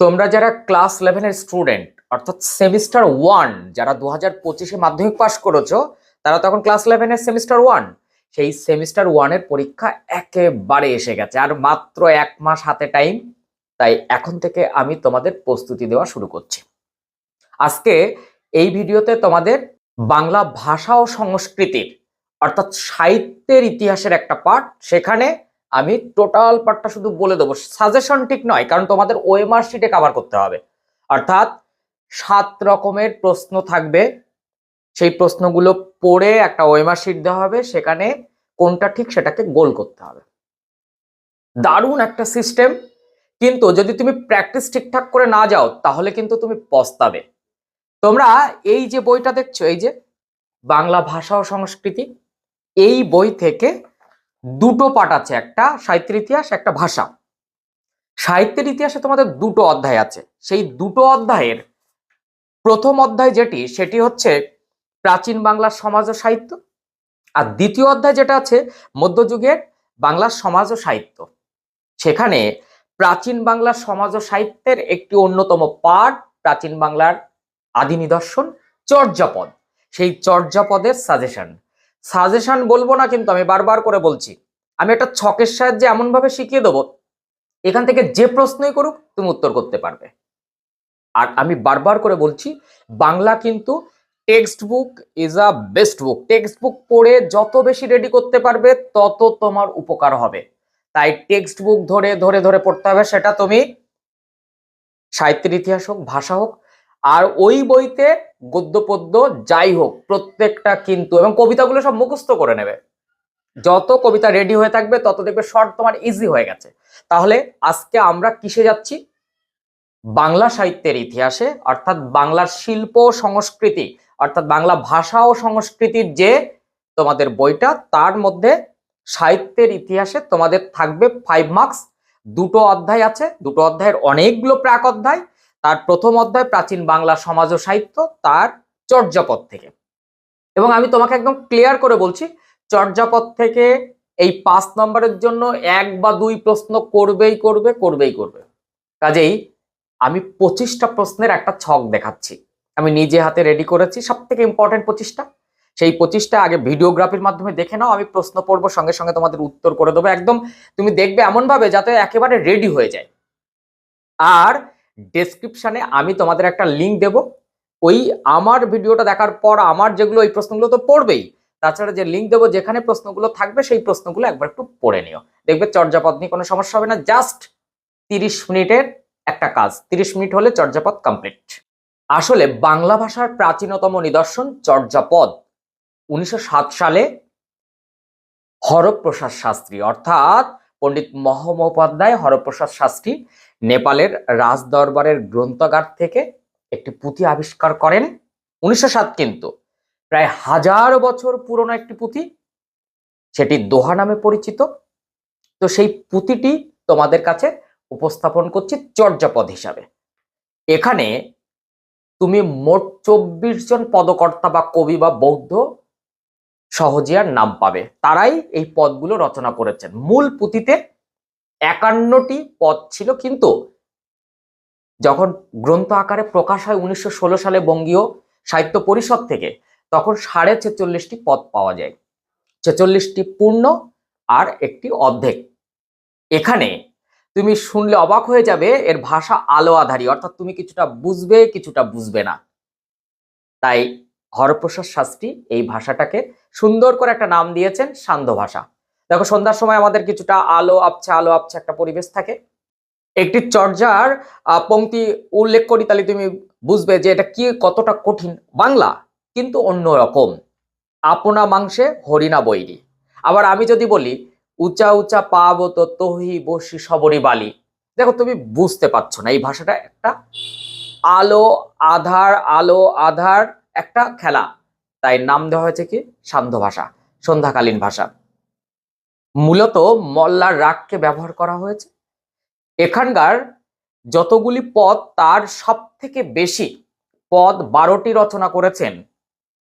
তোমরা যারা ক্লাস ইলেভেনের স্টুডেন্ট অর্থাৎ সেমিস্টার ওয়ান যারা দু হাজার পঁচিশে মাধ্যমিক পাস করেছ, তারা তখন ক্লাস ইলেভেনের সেমিস্টার ওয়ান সেই সেমিস্টার ওয়ানের পরীক্ষা একেবারে এসে গেছে, আর মাত্র এক মাস হাতে টাইম তাই এখন থেকে আমি তোমাদের প্রস্তুতি দেওয়া শুরু করছি। আজকে এই ভিডিওতে তোমাদের বাংলা ভাষা ও সংস্কৃতির, অর্থাৎ সাহিত্যের ইতিহাসের একটা পার্ট সেখানে আমি টোটাল পার্টটা শুধু বলে দেবো। সাজেশন ঠিক নয়, কারণ তোমাদের ওএমআর শিটে কভার করতে হবে। অর্থাৎ সাত রকমের প্রশ্ন থাকবে। সেই প্রশ্নগুলো পড়ে একটা ওএমআর শিট দেওয়া হবে, সেখানে কোনটা ঠিক সেটাকে গোল করতে হবে। দারুণ একটা সিস্টেম কিন্তু যদি তুমি প্র্যাকটিস ঠিকঠাক করে না যাও, তাহলে কিন্তু তুমি পস্তাবে। তোমরা এই যে বইটা দেখছ, এই যে বাংলা ভাষা ও সংস্কৃতি, এই বই থেকে দুটো পাঠ আছে, একটা সাহিত্যের ইতিহাস, একটা ভাষা। সাহিত্যের ইতিহাসে তোমাদের দুটো অধ্যায় আছে। সেই দুটো অধ্যায়ের প্রথম অধ্যায় যেটি, সেটি হচ্ছে প্রাচীন বাংলার সমাজ ও সাহিত্য। আর দ্বিতীয় অধ্যায় যেটা আছে, মধ্যযুগের বাংলার সমাজ ও সাহিত্য। সেখানে প্রাচীন বাংলার সমাজ ও সাহিত্যের একটি অন্যতম পাঠ, প্রাচীন বাংলার আদি নিদর্শন, চর্যাপদ। সেই চর্যাপদের সাজেশন সাজেশন বলব না, কিন্তু আমি বারবার করে বলছি। আমি একটা ছকের সাহায্যে এমন ভাবে শিখিয়ে দেবো, এখান থেকে যে প্রশ্নই করুক, তুমি উত্তর করতে পারবে। আর আমি বারবার করে বলছি, বাংলা কিন্তু textbook is a best book textbook পড়ে যত বেশি রেডি করতে পারবে, তত তোমার উপকার হবে। তাই টেক্সট বুক ধরে ধরে ধরে পড়তে হবে, সেটা তুমি সাহিত্যের ইতিহাস হোক, ভাষা হোক আর ওই বইতে গদ্য পদ্য যাই হোক, প্রত্যেকটা কিন্তু এবং কবিতাগুলো সব মুখস্থ করে নেবে। যত কবিতা রেডি হয়ে থাকবে, তত দেখবে শর্ট তোমার ইজি হয়ে গেছে। তাহলে আজকে আমরা কিসে যাচ্ছি? বাংলা সাহিত্যের ইতিহাসে, অর্থাৎ বাংলার শিল্প সংস্কৃতি, অর্থাৎ বাংলা ভাষা ও সংস্কৃতির যে তোমাদের বইটা, তার মধ্যে সাহিত্যের ইতিহাসে তোমাদের থাকবে ফাইভ মার্কস দুটো অধ্যায় আছে, দুটো অধ্যায়ের অনেকগুলো প্রাক অধ্যায়। তার প্রথম অধ্যায় প্রাচীন বাংলা সমাজ ও সাহিত্য, তার চর্যাপদ থেকে। এবং আমি তোমাকে একদম ক্লিয়ার করে বলছি, চর্যাপদ থেকে এই পাঁচ নম্বরের জন্য এক বা দুই প্রশ্ন করবেই করবে করবেই করবে। কাজেই আমি পঁচিশটা প্রশ্নের একটা ছক দেখাচ্ছি। আমি নিজে হাতে রেডি করেছি সব থেকে ইম্পর্টেন্ট পঁচিশটা। সেই পঁচিশটা আগে ভিডিওগ্রাফির মাধ্যমে দেখে নাও, আমি প্রশ্ন পড়ব সঙ্গে সঙ্গে তোমাদের উত্তর করে দেবো। একদম তুমি দেখবে এমনভাবে যাতে একেবারে রেডি হয়ে যায়। আর ডেসক্রিপশনে আমি তোমাদের একটা লিঙ্ক দেব। ওই আমার ভিডিওটা দেখার পর আমার যেগুলো ওই প্রশ্নগুলো তো পড়বেই। তাছাড়া যে লিঙ্ক দেবো, যেখানে প্রশ্নগুলো থাকবে, সেই প্রশ্নগুলো একবার একটু পড়ে নিও। দেখবে চর্যাপদ নিয়ে কোনো সমস্যা হবে না জাস্ট তিরিশ মিনিটের একটা কাজ। তিরিশ মিনিট হলে চর্যাপদ কমপ্লিট আসলে বাংলা ভাষার প্রাচীনতম নিদর্শন চর্যাপদ। উনিশশো সাত সালে হরপ্রসাদ শাস্ত্রী, অর্থাৎ পণ্ডিত মহমোপাধ্যায় হরপ্রসাদ শাস্ত্রী নেপালের রাজ দরবারের গ্রন্থাগার থেকে একটি পুঁথি আবিষ্কার করেন উনিশশো সাত কিন্তু। প্রায় হাজার বছর পুরনো একটি পুঁথি সেটি দোহা নামে পরিচিত। তো সেই পুঁথিটি তোমাদের কাছে উপস্থাপন করছি চর্যাপদ হিসাবে। এখানে তুমি মোট চব্বিশ জন পদকর্তা বা কবি বা বৌদ্ধ সহজিয়ার নাম পাবে। তারাই এই পদগুলো রচনা করেছেন। মূল পুঁথিতে একান্নটি পদ ছিল, কিন্তু যখন গ্রন্থ আকারে প্রকাশ হয় উনিশশো ষোলো সালে বঙ্গীয় সাহিত্য পরিষদ থেকে, তখন সাড়ে ছেচল্লিশটি পদ পাওয়া যায়। ছেচল্লিশটি পূর্ণ আর একটি অর্ধেক। এখানে তুমি শুনলে অবাক হয়ে যাবে, এর ভাষা আলো আধারী অর্থাৎ তুমি কিছুটা বুঝবে কিছুটা বুঝবে না। তাই হরপ্রসাদ শাস্ত্রী এই ভাষাটাকে সুন্দর করে একটা নাম দিয়েছেন সান্ধ্য ভাষা। দেখো, সন্ধ্যার সময় আমাদের কিছুটা আলো আপছা আলো আপছা একটা পরিবেশ থাকে। একটি চর্যার পংক্তি উল্লেখ করি, তাহলে তুমি বুঝবে যে এটা কি, কতটা কঠিন। বাংলা কিন্তু অন্য রকম। আপনা মাংসে হরিণা বৈরি। আবার আমি যদি বলি, উঁচা উঁচা পাবত তহি বসি সবরি বালি। দেখো, তুমি বুঝতে পারছ না, এই ভাষাটা একটা আলো আধার আলো আধার একটা খেলা। তাই নাম দেওয়া হয়েছে কি? সান্ধ্য ভাষা, সন্ধ্যাকালীন ভাষা। মূলত মল্লার রাগকে ব্যবহার করা হয়েছে। এখানকার যতগুলি পদ তার সব থেকে বেশি পদ বারোটি রচনা করেছেন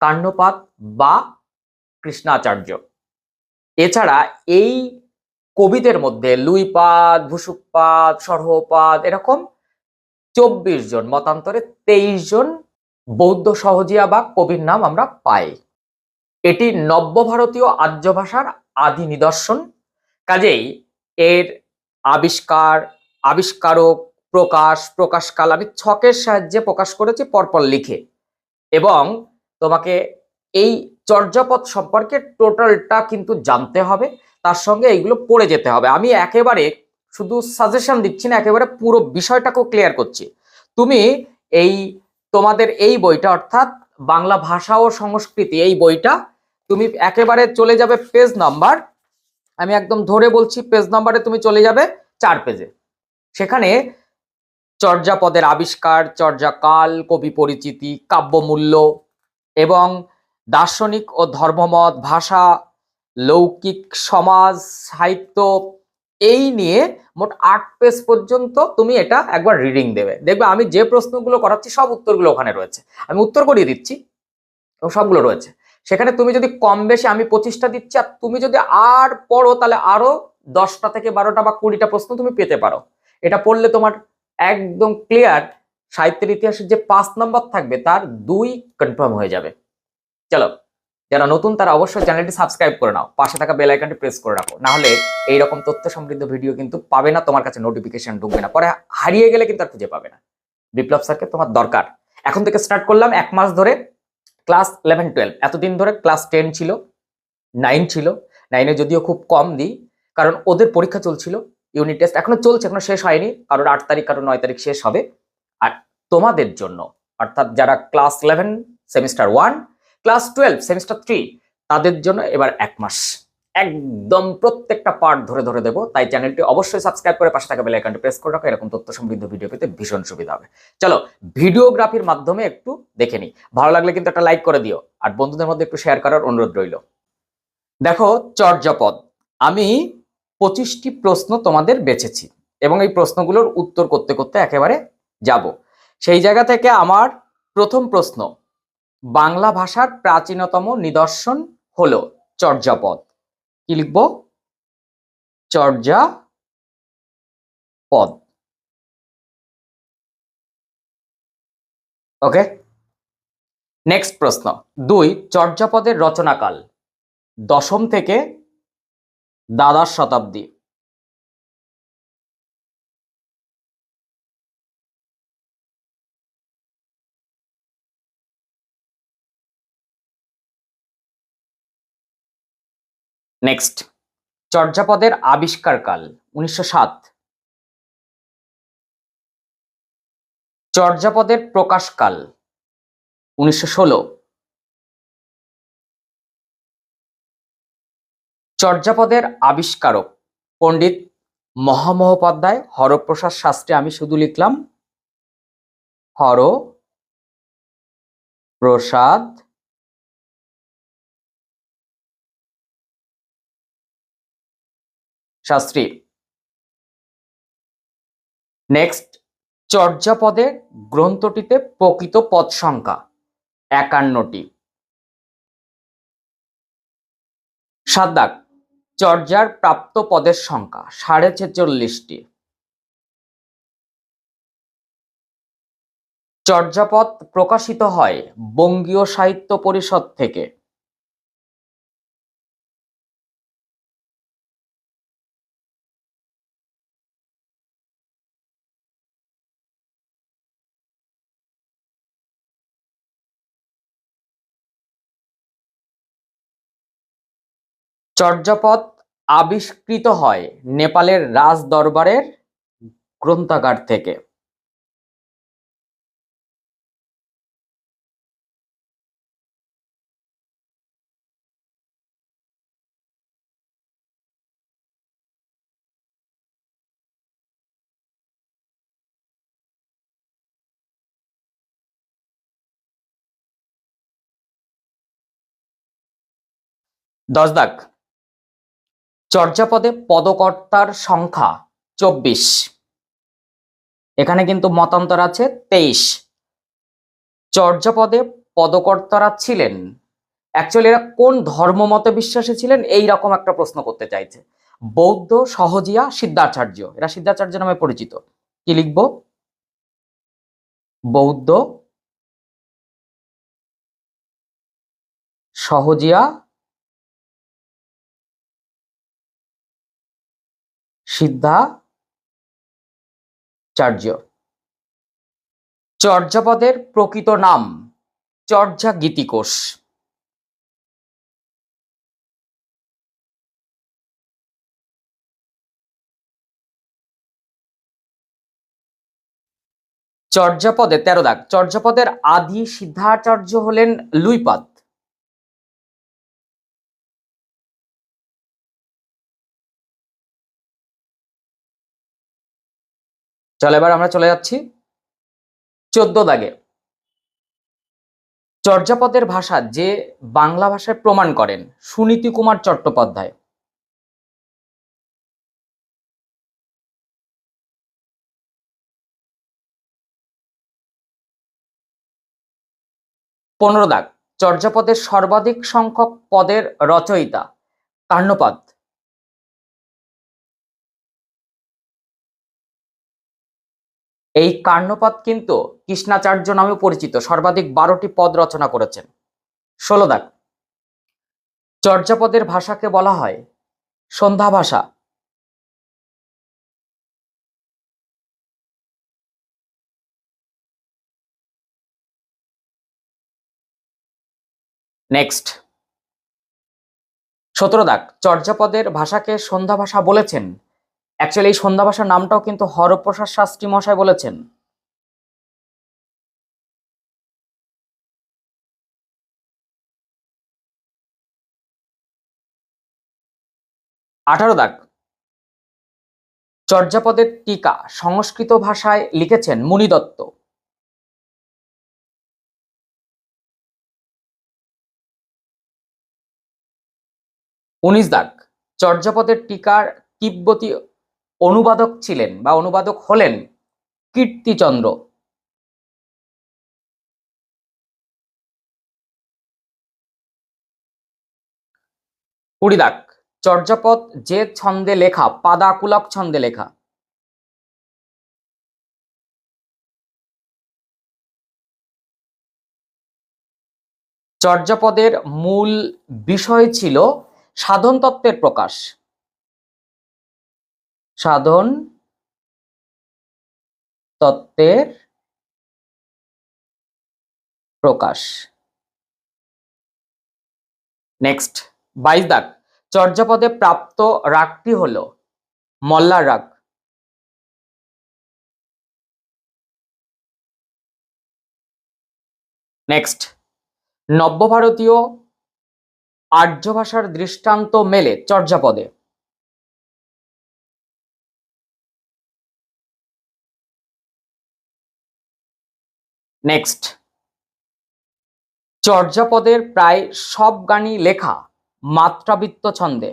কান্নপাত বা কৃষ্ণাচার্য। এছাড়া এই কবিদের মধ্যে লুইপাদ, ভুসুকপাদ, সরহপাদ এরকম চব্বিশ জন, মতান্তরে তেইশ জন বৌদ্ধ সহজিয়া বা কবির নাম আমরা পাই। এটি নব্য ভারতীয় আর্য ভাষার আদি নিদর্শন। কাজেই এর আবিষ্কার, আবিষ্কারক, প্রকাশ, প্রকাশকাল আমি ছকের সাহায্যে প্রকাশ করেছি, পরপর লিখে। এবং তোমাকে এই চর্যাপদ সম্পর্কে টোটালটা কিন্তু জানতে হবে, তার সঙ্গে এইগুলো পড়ে যেতে হবে। আমি একেবারে শুধু সাজেশন দিচ্ছি না, একেবারে পুরো বিষয়টাকেও ক্লিয়ার করছি। তুমি এই তোমাদের এই বইটা, অর্থাৎ বাংলা ভাষা ও সংস্কৃতি, এই বইটা তুমি একেবারে চলে যাবে পেজ নাম্বার আমি একদম ধরে বলছি পেজ নাম্বারে তুমি চলে যাবে চার পেজে সেখানে চর্যাপদের আবিষ্কার, চর্যাকাল, কবি পরিচিতি, কাব্যমূল্য এবং দার্শনিক ও ধর্মমত, ভাষা, লৌকিক সমাজ, সাহিত্য, এই নিয়ে মোট আট পেজ পর্যন্ত তুমি এটা একবার রিডিং দেবে। দেখবে আমি যে প্রশ্নগুলো করাচ্ছি সব উত্তরগুলো ওখানে রয়েছে। আমি উত্তর করিয়ে দিচ্ছি। সবগুলো রয়েছে। সেখানে তুমি যদি কম বেশি আমি পঁচিশটা দিচ্ছি আর তুমি যদি আর পড়ো, তাহলে আরও দশটা থেকে বারোটা বা কুড়িটা প্রশ্ন তুমি পেতে পারো। এটা পড়লে তোমার একদম ক্লিয়ার সাহিত্যের ইতিহাসের যে পাঁচ নম্বর থাকবে, তার দুই কনফার্ম হয়ে যাবে। চলো, যারা নতুন তারা অবশ্যই চ্যানেলটি সাবস্ক্রাইব করে নাও। পাশে থাকা বেল আইকনটি প্রেস করে রাখো। না হলে এইরকম তথ্য সমৃদ্ধ ভিডিও কিন্তু পাবে না, তোমার কাছে নোটিফিকেশন ঢুকবে না। পরে হারিয়ে গেলে কিন্তু আর খুঁজে পাবে না। বিপ্লব স্যারকে তোমার দরকার। এখন থেকে স্টার্ট করলাম এক মাস ধরে ক্লাস ইলেভেন টুয়েলভ এতদিন ধরে ক্লাস টেন ছিল নাইন ছিল। নাইনে যদিও খুব কম দিই, কারণ ওদের পরীক্ষা চলছিল ইউনিট টেস্ট এখনও চলছে, এখনও শেষ হয়নি। কারোর আট তারিখ, কারোর নয় তারিখ শেষ হবে। আর তোমাদের জন্য, অর্থাৎ যারা class eleven semester one class twelve semester three তাদের জন্য এবার এক মাস। একদম প্রত্যেকটা পার্ট ধরে ধরে দেবো। তাই চ্যানেলটি অবশ্যই সাবস্ক্রাইব করে পাশে থাকা বেল প্রেস করে রাখো, এরকম তথ্য সমৃদ্ধ ভিডিও পেতে ভীষণ সুবিধা হবে। চলো ভিডিওগ্রাফির মাধ্যমে একটু দেখে নিই। ভালো লাগলে কিন্তু একটা লাইক করে দিও, আর বন্ধুদের মধ্যে একটু শেয়ার করার অনুরোধ রইল। দেখো, চর্যাপদ, আমি পঁচিশটি প্রশ্ন তোমাদের বেছেছি, এবং এই প্রশ্নগুলোর উত্তর করতে করতে একেবারে যাব। সেই জায়গা থেকে আমার প্রথম প্রশ্ন, বাংলা ভাষার প্রাচীনতম নিদর্শন হলো চর্যাপদ। কি লিখব? চর্যা পদ। ওকে? নেক্সট প্রশ্ন। দুই চর্যাপদের রচনাকাল। দশম থেকে দ্বাদশ শতাব্দী। নেক্সট চর্যাপদের আবিষ্কারকাল, উনিশশো সাত। চর্যাপদের প্রকাশকাল, উনিশশো ষোলো। চর্যাপদের আবিষ্কারক পণ্ডিত মহামহোপাধ্যায় হরপ্রসাদ শাস্ত্রী আমি শুধু লিখলাম হর প্রসাদ শাস্ত্রী। নেক্সট চর্যাপদে গ্রন্থটিতে প্রকৃত পদ সংখ্যা, একান্নটি। সাত দাগ চর্যার প্রাপ্ত পদের সংখ্যা, সাড়ে ছেচল্লিশটি। চর্যাপদ প্রকাশিত হয় বঙ্গীয় সাহিত্য পরিষদ থেকে। চর্যাপদ আবিষ্কৃত হয় নেপালের রাজ দরবারের গ্রন্থাগার থেকে। দশ দাগ চর্যাপদে পদকর্তার সংখ্যা চব্বিশ। এখানে কিন্তু মতান্তর আছে তেইশ। চর্যাপদে পদকর্তারা ছিলেন। অ্যাকচুয়ালি এরা কোন ধর্মমতে বিশ্বাসী ছিলেন এই রকম একটা প্রশ্ন করতে চাইছে। বৌদ্ধ সহজিয়া সিদ্ধাচার্য। এরা সিদ্ধাচার্য নামে পরিচিত। কি লিখব? বৌদ্ধ সহজিয়া সিদ্ধাচার্য। চর্যাপদের প্রকৃত নাম চর্যা গীতিকোষ চর্যাপদে তেরো দাগ। চর্যাপদের আদি সিদ্ধাচার্য হলেন লুইপাদ চলো, এবার আমরা চলে যাচ্ছি চোদ্দ দাগে। চর্যাপদের ভাষা যে বাংলা ভাষায় প্রমাণ করেন, সুনীতি কুমার চট্টোপাধ্যায়। পনেরো দাগ, চর্যাপদের সর্বাধিক সংখ্যক পদের রচয়িতা কার্ণপাদ এই কার্ণপাদ কিন্তু কৃষ্ণাচার্য নামে পরিচিত। সর্বাধিক বারোটি পদ রচনা করেছেন। ষোলো দাগ। চর্যাপদের ভাষাকে বলা হয় সন্ধ্যা ভাষা। নেক্সট। সতেরো দাগ। চর্যাপদের ভাষাকে সন্ধ্যা ভাষা বলেছেন অ্যাকচুয়ালি এই সন্ধ্যা ভাষার নামটাও কিন্তু হরপ্রসাদ শাস্ত্রী মশাই বলেছেন। আঠারো দাগ। চর্যাপদের টিকা সংস্কৃত ভাষায় লিখেছেন মুনি দত্ত। উনিশ দাগ। চর্যাপদের টিকার তিব্বতী অনুবাদক ছিলেন বা অনুবাদক হলেন কীর্তিচন্দ্র। কুড়ি দাগ, চর্যাপদ যে ছন্দে লেখা, পাদাকুলক ছন্দে লেখা। চর্যাপদের মূল বিষয় ছিল সাধন তত্ত্বের প্রকাশ। সাধন তত্ত্বের প্রকাশ। নেক্সট বাইশ দাগ চর্যাপদে প্রাপ্ত রাগটি হল মল্লার রাগ। নেক্সট নব্যভারতীয় আর্য ভাষার দৃষ্টান্ত মেলে চর্যাপদে। নেক্সট চর্যাপদের প্রায় সব গানই লেখা মাত্রাবৃত্ত ছন্দে।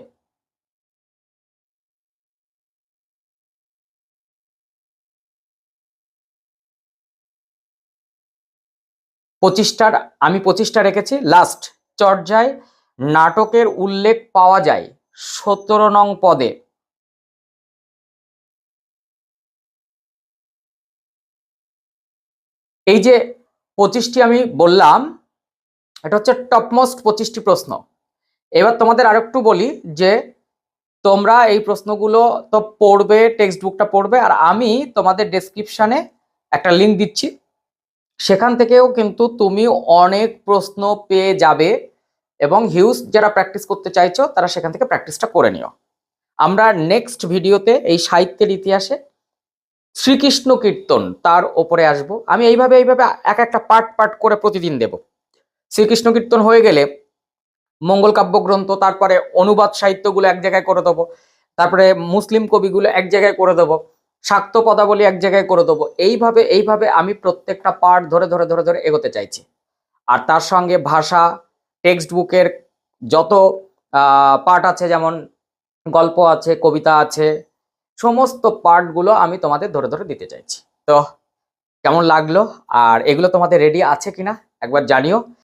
পঁচিশটার, আমি পঁচিশটা রেখেছি। লাস্ট চর্যায় নাটকের উল্লেখ পাওয়া যায় সতেরো নং পদে। এই যে পঁচিশটি আমি বললাম, এটা হচ্ছে টপমোস্ট পঁচিশটি প্রশ্ন। এবার তোমাদের আরেকটু বলি যে তোমরা এই প্রশ্নগুলো তো পড়বে টেক্সট বুকটা পড়বে, আর আমি তোমাদের ডেসক্রিপশানে একটা লিঙ্ক দিচ্ছি। সেখান থেকেও কিন্তু তুমি অনেক প্রশ্ন পেয়ে যাবে এবং হিউজ যারা প্র্যাকটিস করতে চাইছো, তারা সেখান থেকে প্র্যাকটিসটা করে নিও। আমরা নেক্সট ভিডিওতে এই সাহিত্যের ইতিহাসে শ্রীকৃষ্ণ কীর্তন তার ওপরে আসব। আমি এইভাবে এইভাবে এক একটা পার্ট পার্ট করে প্রতিদিন দেব। শ্রীকৃষ্ণ কীর্তন হয়ে গেলে মঙ্গল কাব্যগ্রন্থ, তারপরে অনুবাদ সাহিত্যগুলো এক জায়গায় করে দেবো, তারপরে মুসলিম কবিগুলো এক জায়গায় করে দেবো, শাক্ত পদাবলী এক জায়গায় করে দেবো। এইভাবে এইভাবে আমি প্রত্যেকটা পার্ট ধরে ধরে ধরে ধরে এগোতে চাইছি। আর তার সঙ্গে ভাষা, টেক্সট বুকের যত পার্ট আছে, যেমন গল্প আছে, কবিতা আছে সমস্ত পার্টগুলো আমি তোমাদের ধরে ধরে দিতে চাইছি। তো কেমন লাগল? আর এগুলো তোমাদের রেডি আছে কিনা? একবার জানিও।